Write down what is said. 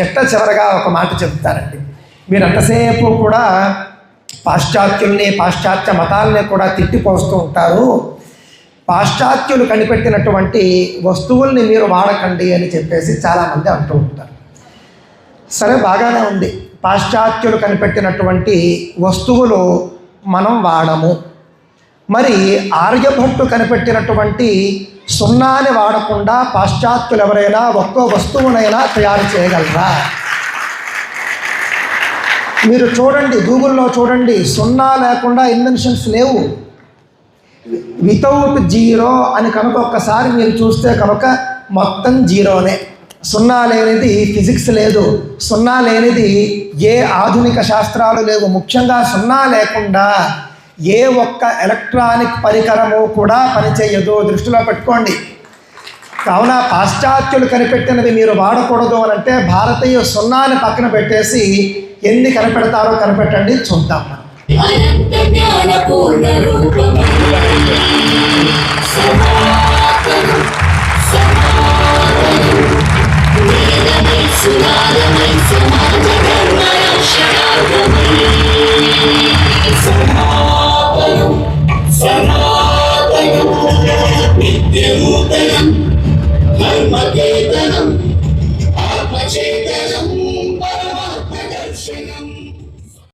చిట్ట చివరగా ఒక మాట చెప్తారండి మీరు ఎంతసేపు కూడా పాశ్చాత్యుల్ని పాశ్చాత్య మతాల్ని కూడా తిట్టిపోస్తూ ఉంటారు. పాశ్చాత్యులు కనిపెట్టినటువంటి వస్తువుల్ని మీరు వాడకండి అని చెప్పేసి చాలామంది అంటూ ఉంటారు. సరే బాగానే ఉంది. పాశ్చాత్యులు కనిపెట్టినటువంటి వస్తువులు మనం వాడము. మరి ఆర్యభట్టు కనిపెట్టినటువంటి సున్నాని వాడకుండా పాశ్చాత్యులు ఎవరైనా ఒక్కో వస్తువునైనా తయారు చేయగలరా? మీరు చూడండి గూగుల్లో చూడండి సున్నా లేకుండా ఇన్వెన్షన్స్ లేవు. వితౌట్ జీరో అని కనుక ఒక్కసారి మీరు చూస్తే కనుక మొత్తం జీరోనే. సున్నా లేనిది ఫిజిక్స్ లేదు. సున్నా లేనిది ఏ ఆధునిక శాస్త్రాలు లేవు. ముఖ్యంగా సున్నా లేకుండా ఏ ఒక్క ఎలక్ట్రానిక్ పరికరము కూడా పనిచేయదు. దృష్టిలో పెట్టుకోండి. కావున పాశ్చాత్యులు కనిపెట్టినవి మీరు వాడకూడదు అని అంటే భారతీయ సున్నాని పక్కన పెట్టేసి ఎన్ని కనిపెడతారో కనిపెట్టండి చూద్దాం ధర్మకేతనం. ఆత్మచేతనం.